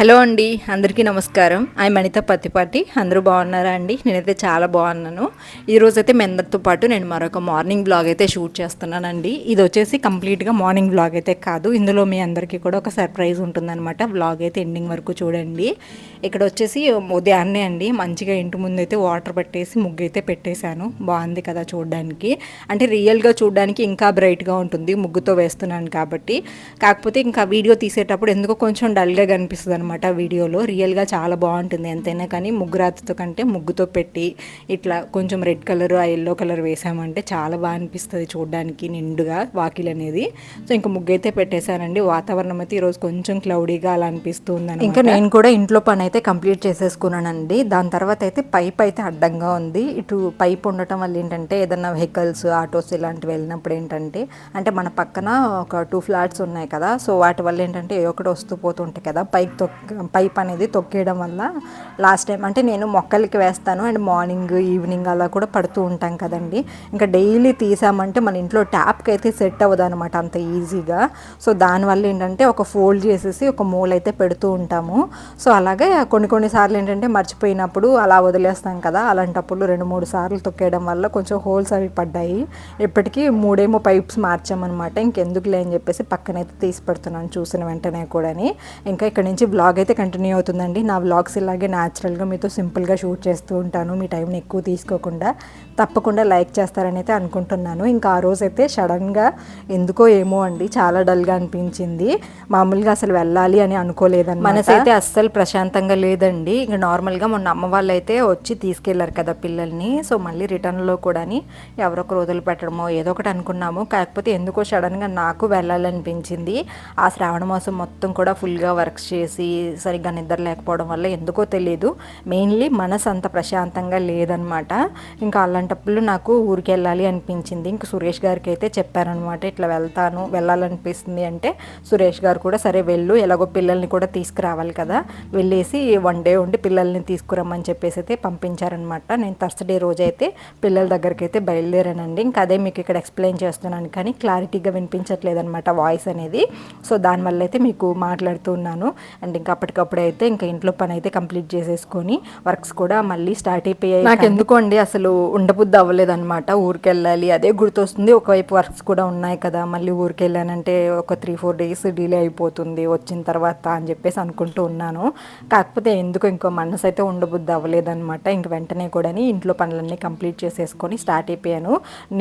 Hello అండి అందరికీ నమస్కారం. ఐ మణిత పత్తిపాటి. అందరూ బాగున్నారా అండి? నేనైతే చాలా బాగున్నాను. ఈరోజైతే మీ అందరితో పాటు నేను మరొక మార్నింగ్ బ్లాగ్ అయితే షూట్ చేస్తున్నానండి. ఇది వచ్చేసి కంప్లీట్గా మార్నింగ్ బ్లాగ్ అయితే కాదు. ఇందులో మీ అందరికీ కూడా ఒక సర్ప్రైజ్ ఉంటుందన్నమాట. బ్లాగ్ అయితే ఎండింగ్ వరకు చూడండి. ఇక్కడ వచ్చేసి ఉదయాన్నే అండి మంచిగా ఇంటి ముందు అయితే వాటర్ పెట్టేసి ముగ్గు అయితే పెట్టేశాను. బాగుంది కదా చూడడానికి. అంటే రియల్గా చూడడానికి ఇంకా బ్రైట్గా ఉంటుంది. ముగ్గుతో వేస్తున్నాను కాబట్టి. కాకపోతే ఇంకా వీడియో తీసేటప్పుడు ఎందుకో కొంచెం డల్గా కనిపిస్తుంది అనమాట వీడియోలో. రియల్గా చాలా బాగుంటుంది ఎంతైనా కానీ ముగ్గురాతతో కంటే ముగ్గుతో పెట్టి ఇట్లా కొంచెం రెడ్ కలర్ ఆ ఎల్లో కలర్ వేసామంటే చాలా బాగా అనిపిస్తుంది చూడడానికి నిండుగా వాకిల్ అనేది. సో ఇంకా ముగ్గు అయితే పెట్టేశానండి వాతావరణం అయితే ఈరోజు కొంచెం క్లౌడీగా అలా అనిపిస్తుంది ఇంకా నేను కూడా ఇంట్లో పని అయితే కంప్లీట్ చేసేసుకున్నానండి. దాని తర్వాత అయితే పైప్ అయితే అడ్డంగా ఉంది. ఇటు పైప్ ఉండటం వల్ల ఏంటంటే ఏదన్నా వెహికల్స్ ఆటోస్ ఇలాంటివి వెళ్ళినప్పుడు ఏంటంటే అంటే మన పక్కన ఒక టూ ఫ్లాట్స్ ఉన్నాయి కదా. సో వాటి వల్ల ఏంటంటే ఏ ఒకటి వస్తూ పోతుంటాయి కదా. పైప్ తొక్కి పైప్ అనేది తొక్కేయడం వల్ల లాస్ట్ టైం అంటే నేను మొక్కలకి వేస్తాను అండ్ మార్నింగ్ ఈవినింగ్ అలా కూడా పడుతూ ఉంటాం కదండి. ఇంకా డైలీ తీసామంటే మన ఇంట్లో ట్యాప్కి అయితే సెట్ అవ్వదు అనమాట అంత ఈజీగా. సో దానివల్ల ఏంటంటే ఒక ఫోల్డ్ చేసేసి ఒక మూల అయితే పెడుతూ ఉంటాము. సో అలాగే కొన్ని కొన్నిసార్లు ఏంటంటే మర్చిపోయినప్పుడు అలా వదిలేస్తాం కదా అలాంటప్పుడు రెండు మూడు సార్లు తొక్కేయడం వల్ల కొంచెం హోల్స్ అవి పడ్డాయి. ఇప్పటికీ మూడేమో పైప్స్ మార్చామన్నమాట. ఇంకెందుకులే అని చెప్పేసి పక్కనైతే తీసి పెడుతున్నాను చూసిన వెంటనే కూడాని. ఇంకా ఇక్కడ నుంచి వ్లాగ్ అయితే కంటిన్యూ అవుతుందండి. నా వ్లాగ్స్ ఇలాగే న్యాచురల్గా మీతో సింపుల్గా షూట్ చేస్తూ ఉంటాను. మీ టైంని ఎక్కువ తీసుకోకుండా తప్పకుండా లైక్ చేస్తారని అయితే అనుకుంటున్నాను. ఇంకా ఆ రోజు అయితే సడన్గా ఎందుకో ఏమో అండి చాలా డల్గా అనిపించింది. మామూలుగా అసలు వెళ్ళాలి అని అనుకోలేదని మనసు అయితే అస్సలు ప్రశాంతంగా లేదండి. ఇంకా నార్మల్గా మొన్న అమ్మ వాళ్ళు అయితే వచ్చి తీసుకెళ్ళారు కదా పిల్లల్ని. సో మళ్ళీ రిటర్న్లో కూడాని రోజులు పెట్టడమో ఏదో ఒకటి అనుకున్నాము. కాకపోతే ఎందుకో సడన్గా నాకు వెళ్ళాలనిపించింది. ఆ శ్రావణ మాసం మొత్తం కూడా ఫుల్గా వర్క్స్ చేసి సరిగ్గా నిద్ర లేకపోవడం వల్ల ఎందుకో తెలియదు మెయిన్లీ మనసు అంత ప్రశాంతంగా లేదనమాట. ఇంకా అలాంటప్పుడు నాకు ఊరికి వెళ్ళాలి అనిపించింది. ఇంక సురేష్ గారికి అయితే చెప్పారనమాట ఇట్లా వెళ్తాను వెళ్ళాలనిపిస్తుంది అంటే సురేష్ గారు కూడా సరే వెళ్ళు ఎలాగో పిల్లల్ని కూడా తీసుకురావాలి కదా. వెళ్ళేసి వన్ డే ఉండి పిల్లల్ని తీసుకురమ్మని చెప్పేసి అయితే పంపించారనమాట. నేను థర్స్డే రోజు అయితే పిల్లల దగ్గరికి అయితే బయలుదేరానండి. ఇంకా అదే మీకు ఇక్కడ ఎక్స్ప్లెయిన్ చేస్తున్నాను కానీ క్లారిటీగా వినిపించట్లేదు అనమాట వాయిస్ అనేది. సో దానివల్ల అయితే మీకు మాట్లాడుతున్నాను అండ్ ఇంకా అప్పటికప్పుడు అయితే ఇంకా ఇంట్లో పని అయితే కంప్లీట్ చేసేసుకొని వర్క్స్ కూడా మళ్ళీ స్టార్ట్ అయిపోయాయి. నాకు ఎందుకో అండి అసలు ఉండబుద్ధి అవ్వలేదు అనమాట ఊరికి వెళ్ళాలి అదే గుర్తొస్తుంది. ఒకవైపు వర్క్స్ కూడా ఉన్నాయి కదా. మళ్ళీ ఊరికి వెళ్ళానంటే ఒక త్రీ ఫోర్ డేస్ డిలే అయిపోతుంది. వచ్చిన తర్వాత అని చెప్పేసి అనుకుంటూ ఉన్నాను. కాకపోతే ఎందుకు ఇంకో మనసు అయితే ఉండబుద్ధి అవ్వలేదన్నమాట. ఇంక వెంటనే కూడా ఇంట్లో పనులన్నీ కంప్లీట్ చేసేసుకొని స్టార్ట్ అయిపోయాను.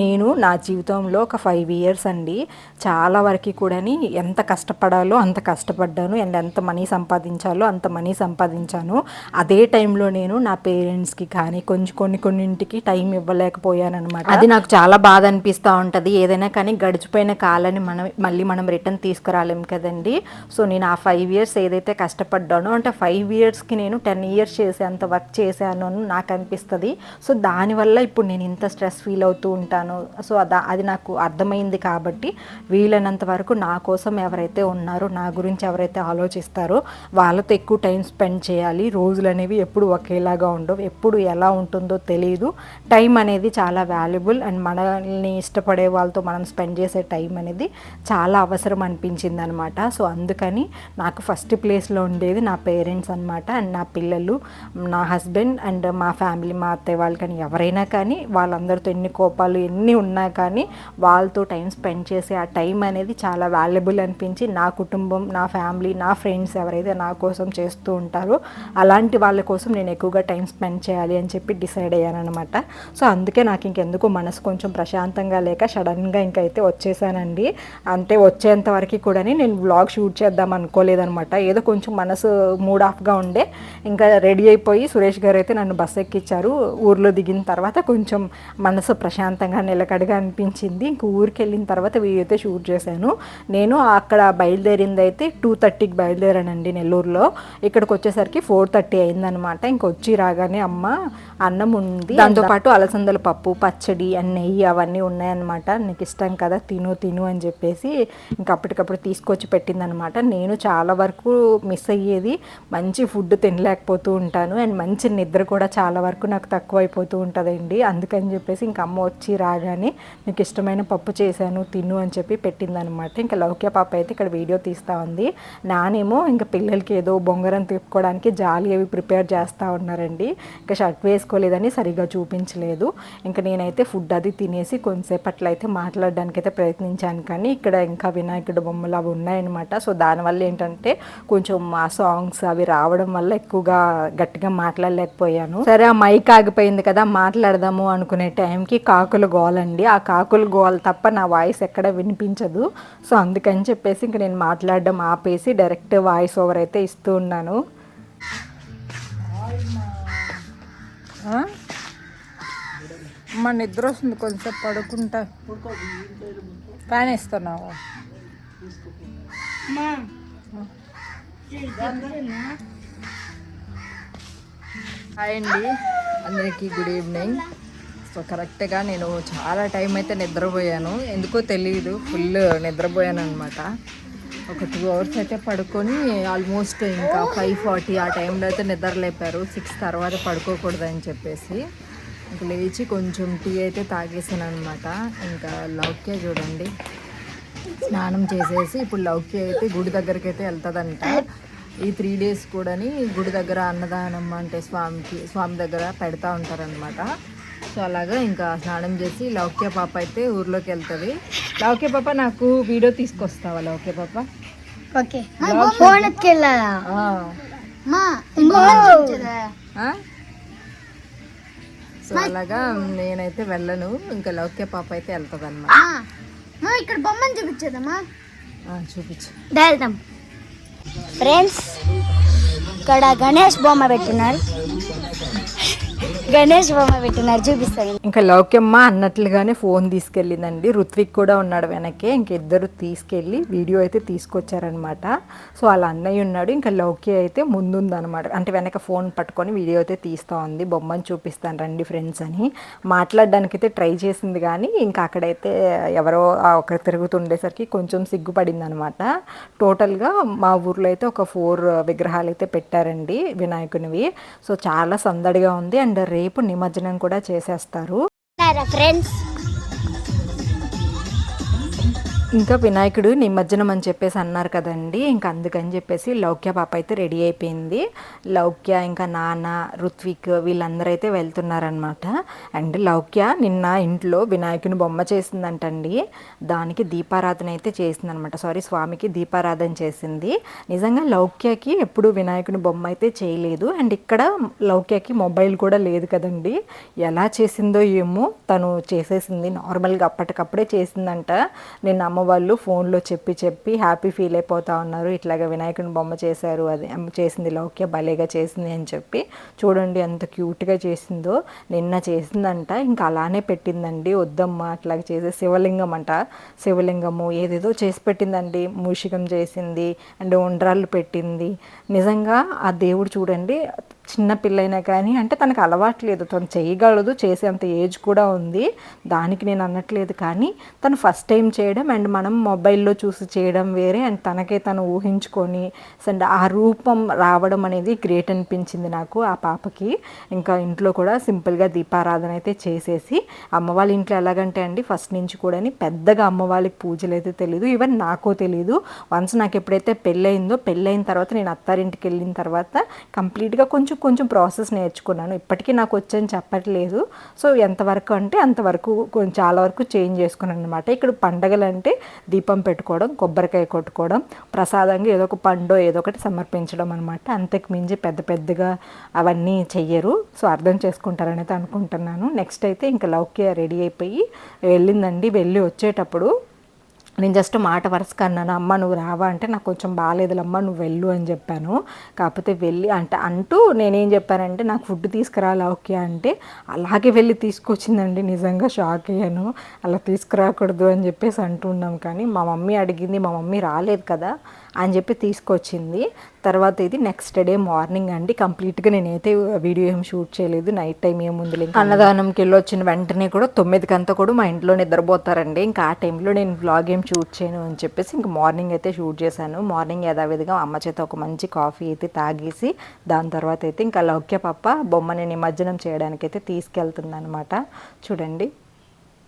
నేను నా జీవితంలో ఒక ఫైవ్ ఇయర్స్ అండి. చాలా వరకు కూడా ఎంత కష్టపడాలో అంత కష్టపడ్డాను. అండ్ ఎంత మనీ సంపాదించాలో అంత మనీ సంపాదించాను. అదే టైంలో నేను నా పేరెంట్స్కి కానీ కొంచెం కొన్ని కొన్నింటికి టైం ఇవ్వలేకపోయాను అనమాట అది నాకు చాలా బాధ అనిపిస్తూ ఉంటుంది. ఏదైనా కానీ గడిచిపోయిన కాలాన్ని మనం మళ్ళీ మనం రిటర్న్ తీసుకురాలేం కదండి. సో నేను ఆ ఫైవ్ ఇయర్స్ ఏదైతే కష్టపడ్డానో అంటే ఫైవ్ ఇయర్స్కి నేను టెన్ ఇయర్స్ చేసేంత వర్క్ చేశాను అని నాకు అనిపిస్తుంది. సో దానివల్ల ఇప్పుడు నేను ఇంత స్ట్రెస్ ఫీల్ అవుతూ ఉంటాను. సో అదా అది నాకు అర్థమైంది కాబట్టి వీలైనంత వరకు నా కోసం ఎవరైతే ఉన్నారో నా గురించి ఎవరైతే ఆలోచిస్తారో వాళ్ళతో ఎక్కువ టైం స్పెండ్ చేయాలి. రోజులు అనేవి ఎప్పుడు ఒకేలాగా ఉండవు. ఎప్పుడు ఎలా ఉంటుందో తెలియదు టైం అనేది చాలా వాల్యుబుల్ అండ్ మనల్ని ఇష్టపడే వాళ్ళతో మనం స్పెండ్ చేసే టైం అనేది చాలా అవసరం అనిపించింది అనమాట సో అందుకని నాకు ఫస్ట్ ప్లేస్లో ఉండేది నా పేరెంట్స్ అనమాట అండ్ నా పిల్లలు నా హస్బెండ్ అండ్ మా ఫ్యామిలీ మా అత్తయ్య వాళ్ళు కానీ ఎవరైనా కానీ వాళ్ళందరితో ఎన్ని కోపాలు ఎన్ని ఉన్నా కానీ వాళ్ళతో టైం స్పెండ్ చేసే ఆ టైం అనేది చాలా వాల్యుబుల్ అనిపించి నా కుటుంబం నా ఫ్యామిలీ నా ఫ్రెండ్స్ ఎవరైతే నా కోసం చేస్తూ ఉంటారో. అలాంటి వాళ్ళ కోసం నేను ఎక్కువగా టైం స్పెండ్ చేయాలి అని చెప్పి డిసైడ్ అయ్యాను అనమాట సో అందుకే నాకు ఇంకెందుకు మనసు కొంచెం ప్రశాంతంగా లేక సడన్గా ఇంకైతే వచ్చేసానండి. అంటే వచ్చేంత వరకు కూడా నేను వ్లాగ్ షూట్ చేద్దాం అనుకోలేదనమాట ఏదో కొంచెం మనసు మూడ్ ఆఫ్గా ఉండే ఇంకా రెడీ అయిపోయి సురేష్ గారు అయితే నన్ను బస్ ఎక్కించారు ఊర్లో దిగిన తర్వాత కొంచెం మనసు ప్రశాంతంగా నిలకడగా అనిపించింది. ఇంక ఊరికి వెళ్ళిన తర్వాత వీడియో అయితే షూట్ చేశాను. నేను అక్కడ బయలుదేరింది అయితే టూ థర్టీకి బయలుదేరానండి నెల్లూరులో. ఇక్కడికి వచ్చేసరికి ఫోర్ థర్టీ అయిందనమాట. ఇంక వచ్చి రాగానే అమ్మ అన్నం ఉంది. దాంతోపాటు అలసందల పప్పు పచ్చడి అండ్ నెయ్యి అవన్నీ ఉన్నాయన్నమాట. నీకు ఇష్టం కదా తిను తిను అని చెప్పేసి ఇంకా అప్పటికప్పుడు తీసుకొచ్చి పెట్టిందనమాట. నేను చాలా వరకు మిస్ అయ్యేది మంచి ఫుడ్ తినలేకపోతూ ఉంటాను. అండ్ మంచి నిద్ర కూడా చాలా వరకు నాకు తక్కువ అయిపోతూ ఉంటుందండి. అందుకని చెప్పేసి ఇంక అమ్మ వచ్చి రాగానే నీకు ఇష్టమైన పప్పు చేశాను తిను అని చెప్పి పెట్టిందనమాట. ఇంకా లౌక్య పాప అయితే ఇక్కడ వీడియో తీస్తూ ఉంది. నానేమో ఇంకా పిల్లలు పిల్లలకి ఏదో బొంగరం తిప్పుకోవడానికి జాలి అవి ప్రిపేర్ చేస్తూ ఉన్నారండి. ఇంకా షర్ట్ వేసుకోలేదని సరిగా చూపించలేదు. ఇంకా నేనైతే ఫుడ్ అది తినేసి కొంతసేపట్లో అయితే మాట్లాడడానికి అయితే ప్రయత్నించాను. కానీ ఇక్కడ ఇంకా వినాయకుడు బొమ్మలు అవి ఉన్నాయన్నమాట. సో దానివల్ల ఏంటంటే కొంచెం ఆ సాంగ్స్ అవి రావడం వల్ల ఎక్కువగా గట్టిగా మాట్లాడలేకపోయాను. సరే ఆ మైక్ ఆగిపోయింది కదా మాట్లాడదాము అనుకునే టైంకి కాకులు గోలండి. ఆ కాకులు గోల్ తప్ప నా వాయిస్ ఎక్కడ వినిపించదు. సో అందుకని చెప్పేసి ఇంక నేను మాట్లాడడం ఆపేసి డైరెక్ట్ వాయిస్ ఓవర్ అయితే ఇస్తూ ఉన్నాను? అమ్మ నిద్ర వస్తుంది. కొంచెం పడుకుంటా. ఫ్యాన్ ఇస్తున్నావు హాయ్ అండి. అందరికీ గుడ్ ఈవినింగ్. సో కరెక్ట్గా నేను చాలా టైం అయితే నిద్రపోయాను. ఎందుకో తెలియదు ఫుల్ నిద్రపోయాను అనమాట ఒక టూ అవర్స్ అయితే పడుకొని ఆల్మోస్ట్ ఇంకా ఫైవ్ ఫార్టీ ఆ టైంలో అయితే నిద్ర లేపారు. సిక్స్ తర్వాత పడుకోకూడదని చెప్పేసి. ఇంకా లేచి కొంచెం టీ అయితే తాగేసాను అనమాట ఇంకా లౌక్య చూడండి. స్నానం చేసేసి ఇప్పుడు లౌక్య అయితే గుడి దగ్గరికి అయితే వెళ్తుందంట. ఈ త్రీ డేస్ కూడాని గుడి దగ్గర అన్నదానం అంటే స్వామికి స్వామి దగ్గర పెడతా ఉంటారనమాట సో అలాగా ఇంకా స్నానం చేసి లౌక్య పాప అయితే ఊర్లోకి వెళ్తుంది. లౌక్య పాప నాకు వీడియో తీసుకొస్తావా లౌక్య పాప? ఓకే? సో అలాగా నేనైతే వెళ్ళను. ఇంకా లౌక్య పాప అయితే వెళ్తుంది అనమాట ఇక్కడ బొమ్మని చూపించదమ్మా. చూపించు. వెళ్దాం ఫ్రెండ్స్ ఇక్కడ గణేష్ బొమ్మ పెట్టినారు. గణేష్ బొమ్మ పెట్టినారు చూపిస్తాను. ఇంకా లౌక్యమ్మ అన్నట్లుగానే ఫోన్ తీసుకెళ్ళిందండి. రుత్విక్ కూడా ఉన్నాడు వెనకే. ఇంక ఇద్దరు తీసుకెళ్ళి వీడియో అయితే తీసుకొచ్చారనమాట సో వాళ్ళ అన్నయ్య ఉన్నాడు. ఇంకా లౌక్య అయితే ముందుందనమాట అంటే వెనక ఫోన్ పట్టుకొని వీడియో అయితే తీస్తూ ఉంది. బొమ్మను చూపిస్తాను రండి ఫ్రెండ్స్ అని. మాట్లాడడానికి అయితే ట్రై చేసింది కానీ ఇంకా అక్కడైతే ఎవరో ఒకరు తిరుగుతుండేసరికి కొంచెం సిగ్గుపడింది అనమాట టోటల్గా మా ఊర్లో అయితే ఒక ఫోర్ విగ్రహాలు అయితే పెట్టారండి వినాయకునివి. సో చాలా సందడిగా ఉంది. అండ్ రేపు నిమజ్జనం కూడా చేసేస్తారు. ఫ్రెండ్స్ ఇంకా వినాయకుడు నిమజ్జనం అని చెప్పేసి అన్నారు కదండి. ఇంకా అందుకని చెప్పేసి లౌక్య పాప అయితే రెడీ అయిపోయింది. లౌక్య ఇంకా నాన్న రుత్విక్ వీళ్ళందరూ అయితే వెళ్తున్నారనమాట అండ్ లౌక్య నిన్న ఇంట్లో వినాయకుని బొమ్మ చేసిందంటండి. దానికి దీపారాధన అయితే చేసింది అనమాట సారీ స్వామికి దీపారాధన చేసింది. నిజంగా లౌక్యకి ఎప్పుడు వినాయకుని బొమ్మ అయితే చేయలేదు. అండ్ ఇక్కడ లౌక్యకి మొబైల్ కూడా లేదు కదండి. ఎలా చేసిందో ఏమో తను చేసేసింది. నార్మల్గా అప్పటికప్పుడే చేసిందంట. నిన్న అమ్మ వాళ్ళు ఫోన్లో చెప్పి చెప్పి హ్యాపీ ఫీల్ అయిపోతా ఉన్నారు. ఇట్లాగా వినాయకుని బొమ్మ చేశారు అది చేసింది లౌక్య భలేగా చేసింది అని చెప్పి. చూడండి ఎంత క్యూట్గా చేసిందో. నిన్న చేసిందంట ఇంకా అలానే పెట్టిందండి. వద్దమ్మ అట్లాగ చేసే శివలింగం అంట. శివలింగము ఏదేదో చేసి పెట్టిందండి. మూషికం చేసింది అండ్ ఉండ్రాళ్ళు పెట్టింది. నిజంగా ఆ దేవుడు చూడండి చిన్న పిల్లైనా కానీ అంటే తనకు అలవాట్లేదు తను చేయగలదు చేసేంత ఏజ్ కూడా ఉంది. దానికి నేను అనట్లేదు కానీ తను ఫస్ట్ టైం చేయడం అండ్ మనం మొబైల్లో చూసి చేయడం వేరే అండ్ తనకే తను ఊహించుకొని అండ్ ఆ రూపం రావడం అనేది గ్రేట్ అనిపించింది నాకు ఆ పాపకి. ఇంకా ఇంట్లో కూడా సింపుల్గా దీపారాధన అయితే చేసేసి అమ్మ వాళ్ళ ఇంట్లో ఎలాగంటే అండి ఫస్ట్ నుంచి కూడా పెద్దగా అమ్మవాళ్ళకి పూజలు అయితే తెలియదు ఈవెన్ నాకో తెలియదు వన్స్ నాకు ఎప్పుడైతే పెళ్ళయిందో పెళ్ళైన తర్వాత నేను అత్తారింటికి వెళ్ళిన తర్వాత కంప్లీట్గా కొంచెం కొంచెం ప్రాసెస్ నేర్చుకున్నాను. ఇప్పటికీ నాకు వచ్చని చెప్పట్లేదు. సో ఎంతవరకు అంటే అంతవరకు కొంచెం చాలా వరకు చేంజ్ చేసుకున్నాను అనమాట ఇక్కడ పండగలు అంటే దీపం పెట్టుకోవడం కొబ్బరికాయ కొట్టుకోవడం ప్రసాదంగా ఏదో ఒక పండు ఏదో ఒకటి సమర్పించడం అనమాట అంతకు మించి పెద్ద పెద్దగా అవన్నీ చెయ్యరు. సో అర్థం చేసుకుంటారనేది అనుకుంటున్నాను. నెక్స్ట్ అయితే ఇంకా లౌక్య రెడీ అయిపోయి వెళ్ళిందండి. వెళ్ళి వచ్చేటప్పుడు నేను జస్ట్ మాట వరుసగా అన్నాను అమ్మ నువ్వు రావా? అంటే నాకు కొంచెం బాగాలేదులమ్మ నువ్వు వెళ్ళు అని చెప్పాను. కాకపోతే వెళ్ళి అంటే అంటూ నేనేం చెప్పానంటే నాకు ఫుడ్ తీసుకురాలా? ఓకే అంటే అలాగే వెళ్ళి తీసుకొచ్చిందండి నిజంగా షాక్ అయ్యాను. అలా తీసుకురాకూడదు అని చెప్పేసి అంటున్నాం కానీ మా మమ్మీ అడిగింది మా మమ్మీ రాలేదు కదా అని చెప్పి తీసుకొచ్చింది. తర్వాత ఇది నెక్స్ట్ డే మార్నింగ్ అండి. కంప్లీట్గా నేనైతే వీడియో ఏం షూట్ చేయలేదు. నైట్ టైం ఏముంది ఇంకా అన్నదానంకి వెళ్ళి వచ్చిన వెంటనే కూడా తొమ్మిదికంతా కూడా మా ఇంట్లో నిద్రపోతారండి. ఇంకా ఆ టైంలో నేను బ్లాగ్ ఏం షూట్ చేయను అని చెప్పేసి ఇంక మార్నింగ్ అయితే షూట్ చేశాను. మార్నింగ్ యథావిధిగా అమ్మ చేత ఒక మంచి కాఫీ అయితే తాగేసి దాని తర్వాత అయితే ఇంకా లౌక్య పప్ప బొమ్మని నిమజ్జనం చేయడానికి అయితే తీసుకెళ్తుంది అనమాట చూడండి.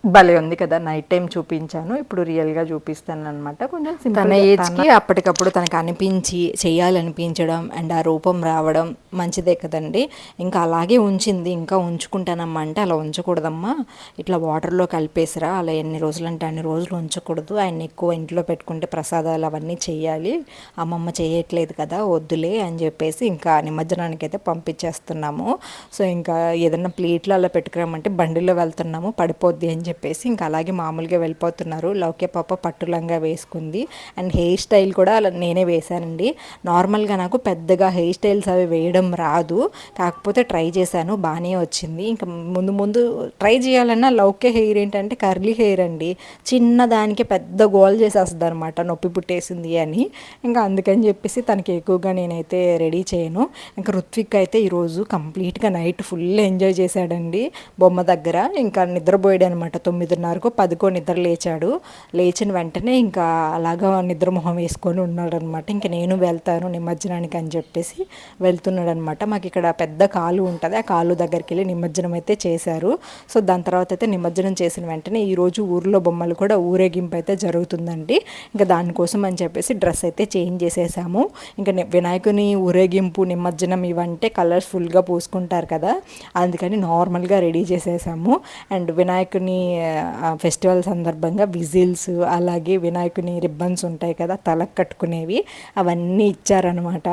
భలే ఉంది కదా నైట్ టైం చూపించాను. ఇప్పుడు రియల్గా చూపిస్తాను అనమాట కొంచెం తన ఏజ్కి అప్పటికప్పుడు తనకు అనిపించి చేయాలనిపించడం అండ్ ఆ రూపం రావడం మంచిదే కదండి. ఇంకా అలాగే ఉంచింది ఇంకా ఉంచుకుంటానమ్మా అంటే అలా ఉంచకూడదమ్మా. ఇట్లా వాటర్లో కలిపేసిరా అలా ఎన్ని రోజులు అంటే అన్ని రోజులు ఉంచకూడదు. ఆయన ఎక్కువ ఇంట్లో పెట్టుకుంటే ప్రసాదాలు అవన్నీ చేయాలి. అమ్మమ్మ చేయట్లేదు కదా వద్దులే అని చెప్పేసి ఇంకా నిమజ్జనానికి అయితే పంపించేస్తున్నాము. సో ఇంకా ఏదైనా ప్లేట్లో అలా పెట్టుకురామంటే బండిలో వెళ్తున్నాము పడిపోద్ది అని చెప్పేసి ఇంకా అలాగే మామూలుగా వెళ్ళిపోతున్నారు. లౌక్య పాప పట్టులంగా వేసుకుంది. అండ్ హెయిర్ స్టైల్ కూడా అలా నేనే వేశానండి. నార్మల్గా నాకు పెద్దగా హెయిర్ స్టైల్స్ అవి వేయడం రాదు. కాకపోతే ట్రై చేశాను. బాగానే వచ్చింది. ఇంకా ముందు ముందు ట్రై చేయాలన్నా లౌక్య హెయిర్ ఏంటంటే కర్లీ హెయిర్ అండి. చిన్న దానికి పెద్ద గోల్ చేసేస్తుంది అనమాట నొప్పి పుట్టేసింది అని. ఇంకా అందుకని చెప్పేసి తనకి ఎక్కువగా నేనైతే రెడీ చేయను. ఇంకా రుత్విక్ అయితే ఈరోజు కంప్లీట్గా నైట్ ఫుల్ ఎంజాయ్ చేశాడండి. బొమ్మ దగ్గర. ఇంకా నిద్రపోయాడు అనమాట తొమ్మిదిన్నరకు పదికో నిద్ర లేచాడు. లేచిన వెంటనే ఇంకా అలాగా నిద్ర మొహం వేసుకొని ఉన్నాడు అనమాట ఇంకా నేను వెళ్తాను నిమజ్జనానికి అని చెప్పేసి వెళ్తున్నాడు అనమాట మాకు ఇక్కడ పెద్ద కాలు ఉంటుంది. ఆ కాలు దగ్గరికి వెళ్ళి నిమజ్జనం అయితే చేశారు. సో దాని తర్వాత అయితే నిమజ్జనం చేసిన వెంటనే ఈరోజు ఊర్లో బొమ్మలు కూడా ఊరేగింపు అయితే జరుగుతుందండి. ఇంకా దానికోసం అని చెప్పేసి డ్రెస్ అయితే చేంజ్ చేసేసాము. ఇంకా వినాయకుని ఊరేగింపు నిమజ్జనం ఇవంటే కలర్ఫుల్గా పూసుకుంటారు కదా. అందుకని నార్మల్గా రెడీ చేసేసాము. అండ్ వినాయకుని ఫెస్టివల్ సందర్భంగా విజిల్స్ అలాగే వినాయకుని రిబ్బన్స్ ఉంటాయి కదా తలకు కట్టుకునేవి అవన్నీ ఇచ్చారనమాట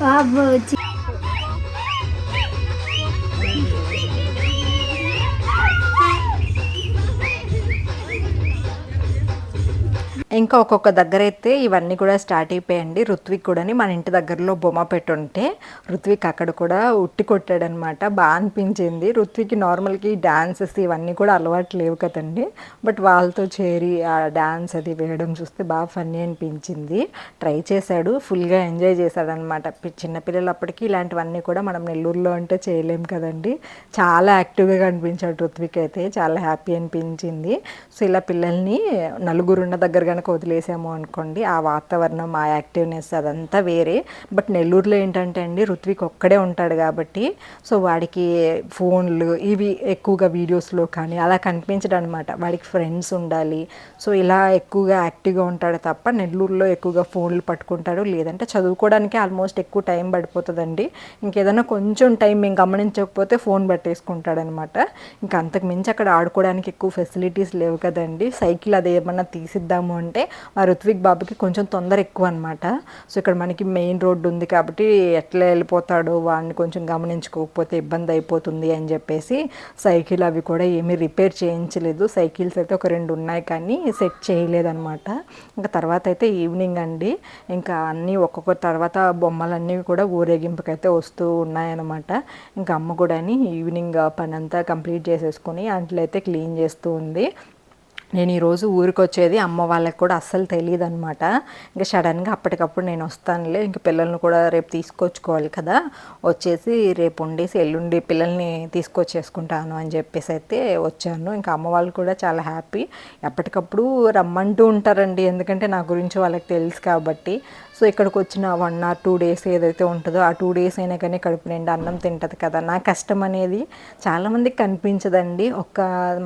బాబు ఇంకా ఒక్కొక్క దగ్గర అయితే ఇవన్నీ కూడా స్టార్ట్ అయిపోయండి ఋత్విక్ కూడాని మన ఇంటి దగ్గరలో బొమ్మ పెట్టుంటే ఋత్విక్ అక్కడ కూడా ఉట్టి కొట్టాడనమాట. బాగా అనిపించింది. ఋత్విక్ నార్మల్కి డాన్సెస్ ఇవన్నీ కూడా అలవాటు లేవు కదండి. బట్ వాళ్ళతో చేరి ఆ డాన్స్ అది వేయడం చూస్తే బాగా ఫన్నీ అనిపించింది. ట్రై చేశాడు. ఫుల్గా ఎంజాయ్ చేశాడనమాట. చిన్నపిల్లలు అప్పటికి ఇలాంటివన్నీ కూడా మనం నెల్లూరులో అంటే చేయలేం కదండి. చాలా యాక్టివ్గా కనిపించాడు ఋత్విక్ అయితే. చాలా హ్యాపీ అనిపించింది. సో ఇలా పిల్లల్ని నలుగురున్న దగ్గర కనుక వదిలేసాము అనుకోండి ఆ వాతావరణం ఆ యాక్టివ్నెస్ అదంతా వేరే. బట్ నెల్లూరులో ఏంటంటే అండి ఋత్విక్ ఒక్కడే ఉంటాడు కాబట్టి సో వాడికి ఫోన్లు ఇవి ఎక్కువగా వీడియోస్లో కానీ అలా కనిపించడం అనమాట వాడికి ఫ్రెండ్స్ ఉండాలి. సో ఇలా ఎక్కువగా యాక్టివ్గా ఉంటాడు తప్ప నెల్లూరులో ఎక్కువగా ఫోన్లు పట్టుకుంటాడు. లేదంటే చదువుకోవడానికి ఆల్మోస్ట్ ఎక్కువ టైం పడిపోతుందండి. ఇంకేదైనా కొంచెం టైం మేము గమనించకపోతే ఫోన్ పట్టేసుకుంటాడనమాట ఇంకా అంతకు మించి అక్కడ ఆడుకోవడానికి ఎక్కువ ఫెసిలిటీస్ లేవు కదండి. సైకిల్ అది ఏమన్నా తీసిద్దాము అంటే మా రుత్విక్ బాబుకి కొంచెం తొందర ఎక్కువ అనమాట సో ఇక్కడ మనకి మెయిన్ రోడ్డు ఉంది కాబట్టి ఎట్లా వెళ్ళిపోతాడో వాడిని కొంచెం గమనించుకోకపోతే ఇబ్బంది అయిపోతుంది అని చెప్పేసి సైకిల్ అవి కూడా ఏమీ రిపేర్ చేయించలేదు. సైకిల్స్ అయితే ఒక రెండు ఉన్నాయి కానీ సెట్ చేయలేదన్నమాట. ఇంకా తర్వాత అయితే ఈవినింగ్ అండి. ఇంకా అన్నీ ఒక్కొక్క తర్వాత బొమ్మలన్నీ కూడా ఊరేగింపుకైతే వస్తూ ఉన్నాయన్నమాట. ఇంకా అమ్మ కూడా ఈవినింగ్ పని అంతా కంప్లీట్ చేసేసుకొని అంట్లో అయితే క్లీన్ చేస్తూ ఉంది. నేను ఈరోజు ఊరికి వచ్చేది అమ్మ వాళ్ళకి కూడా అస్సలు తెలియదు అనమాట ఇంకా సడన్గా అప్పటికప్పుడు నేను వస్తానులే ఇంక పిల్లల్ని కూడా రేపు తీసుకొచ్చుకోవాలి కదా. వచ్చేసి రేపు ఉండేసి ఎల్లుండి పిల్లల్ని తీసుకొచ్చేసుకుంటాను అని చెప్పేసి అయితే వచ్చాను. ఇంకా అమ్మ వాళ్ళు కూడా చాలా హ్యాపీ. ఎప్పటికప్పుడు రమ్మంటూ ఉంటారండి ఎందుకంటే నా గురించి వాళ్ళకి తెలుసు కాబట్టి. సో ఇక్కడికి వచ్చిన వన్ ఆర్ టూ డేస్ ఏదైతే ఉంటుందో ఆ టూ డేస్ అయినా కానీ కడుపు నిండా అన్నం తింటుంది కదా. నా కష్టం అనేది చాలామందికి కనిపించదండి. ఒక్క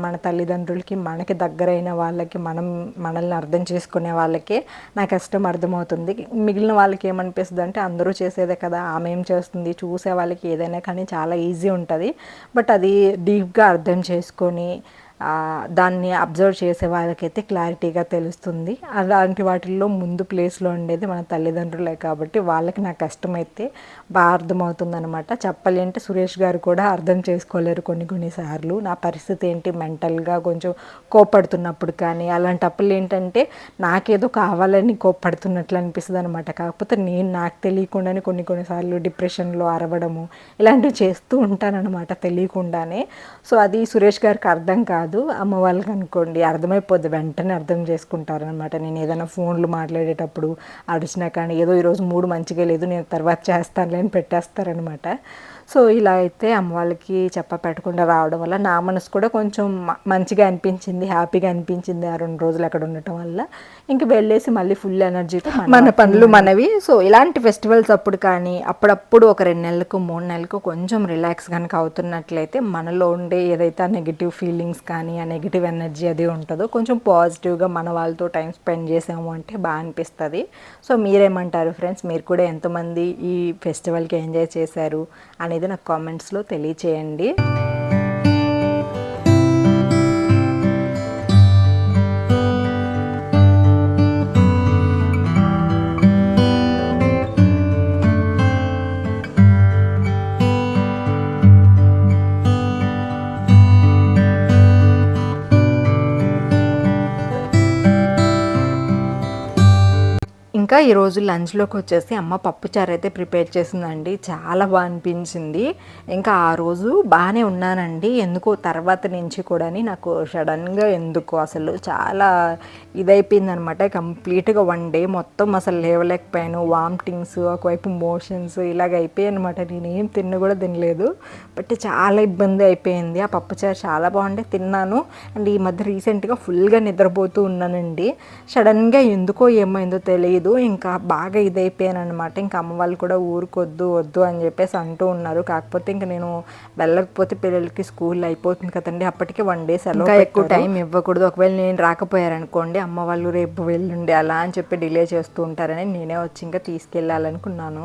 మన తల్లిదండ్రులకి మనకి దగ్గరైన వాళ్ళకి మనం మనల్ని అర్థం చేసుకునే వాళ్ళకే నా కష్టం అర్థమవుతుంది. మిగిలిన వాళ్ళకి ఏమనిపిస్తుంది అంటే అందరూ చేసేదే కదా ఆమె ఏం చేస్తుంది చూసే వాళ్ళకి ఏదైనా కానీ చాలా ఈజీ ఉంటుంది. బట్ అది డీప్గా అర్థం చేసుకొని దాన్ని అబ్జర్వ్ చేసే వాళ్ళకైతే క్లారిటీగా తెలుస్తుంది. అలాంటి వాటిల్లో ముందు ప్లేస్లో ఉండేది మన తల్లిదండ్రులే కాబట్టి వాళ్ళకి నా కష్టమైతే బాగా అర్థమవుతుందనమాట చెప్పాలి అంటే సురేష్ గారు కూడా అర్థం చేసుకోలేరు కొన్ని కొన్నిసార్లు నా పరిస్థితి ఏంటి? మెంటల్గా కొంచెం కోపడుతున్నప్పుడు కానీ అలాంటప్పుడు ఏంటంటే నాకేదో కావాలని కోపడుతున్నట్లు అనిపిస్తుంది అనమాట కాకపోతే నేను నాకు తెలియకుండానే కొన్ని కొన్నిసార్లు డిప్రెషన్లో అరవడము ఇలాంటివి చేస్తూ ఉంటానన్నమాట తెలియకుండానే. సో అది సురేష్ గారికి అర్థం కాదు. కాదు. అమ్మ వాళ్ళకి అనుకోండి అర్థమైపోద్ది. వెంటనే అర్థం చేసుకుంటారనమాట నేను ఏదైనా ఫోన్లు మాట్లాడేటప్పుడు అడిచినా కానీ ఏదో ఈరోజు మూడు మంచిగా లేదు నేను తర్వాత చేస్తానులే అని పెట్టేస్తారనమాట సో ఇలా అయితే అమ్మ వాళ్ళకి చెప్ప పెట్టకుండా రావడం వల్ల నా మనసు కూడా కొంచెం మంచిగా అనిపించింది హ్యాపీగా అనిపించింది ఆ రెండు రోజులు అక్కడ ఉండటం వల్ల. ఇంక వెళ్ళేసి మళ్ళీ ఫుల్ ఎనర్జీతో మన పనులు మనవి. సో ఇలాంటి ఫెస్టివల్స్ అప్పుడు కానీ అప్పుడప్పుడు ఒక రెండు నెలలకు మూడు నెలలకు కొంచెం రిలాక్స్ కనుక అవుతున్నట్లయితే మనలో ఉండే ఏదైతే ఆ నెగిటివ్ ఫీలింగ్స్ కానీ ఆ నెగిటివ్ ఎనర్జీ అది ఉంటుందో కొంచెం పాజిటివ్గా మన వాళ్ళతో టైం స్పెండ్ చేసాము అంటే బాగా అనిపిస్తుంది. సో మీరేమంటారు ఫ్రెండ్స్? మీరు కూడా ఎంతమంది ఈ ఫెస్టివల్కి ఎంజాయ్ చేశారు? అనేది నాకు కామెంట్స్లో తెలియచేయండి. ఇంకా ఈరోజు లంచ్లోకి వచ్చేసి అమ్మ పప్పుచారు అయితే ప్రిపేర్ చేసిందండి. చాలా బాగా అనిపించింది. ఇంకా ఆ రోజు బాగానే ఉన్నానండి. ఎందుకో తర్వాత నుంచి కూడా నాకు సడన్గా ఎందుకు అసలు చాలా ఇదైపోయింది అనమాట కంప్లీట్గా వన్ డే మొత్తం అసలు లేవలేకపోయాను. వామిటింగ్స్ ఒకవైపు మోషన్స్ ఇలాగ అయిపోయాయి అనమాట నేనేం తిన్న కూడా తినలేదు. బట్ చాలా ఇబ్బంది అయిపోయింది. ఆ పప్పుచారు చాలా బాగుండే తిన్నాను. అండ్ ఈ మధ్య రీసెంట్గా ఫుల్గా నిద్రపోతూ ఉన్నానండి. సడన్గా ఎందుకో ఏమైందో తెలియదు ఇంకా బాగా ఇదైపోయాను అనమాట ఇంకా అమ్మ వాళ్ళు కూడా ఊరుకొద్దు వద్దు అని చెప్పేసి అంటూ ఉన్నారు. కాకపోతే ఇంకా నేను వెళ్ళకపోతే పిల్లలకి స్కూల్ అయిపోతుంది కదండి. అప్పటికే వన్ డే సెలవు ఎక్కువ టైం ఇవ్వకూడదు. ఒకవేళ నేను రాకపోయారనుకోండి అమ్మ వాళ్ళు రేపు వెళ్ళుండి అలా అని చెప్పి డిలే చేస్తూ ఉంటారని నేనే వచ్చి ఇంకా తీసుకెళ్ళాలనుకున్నాను.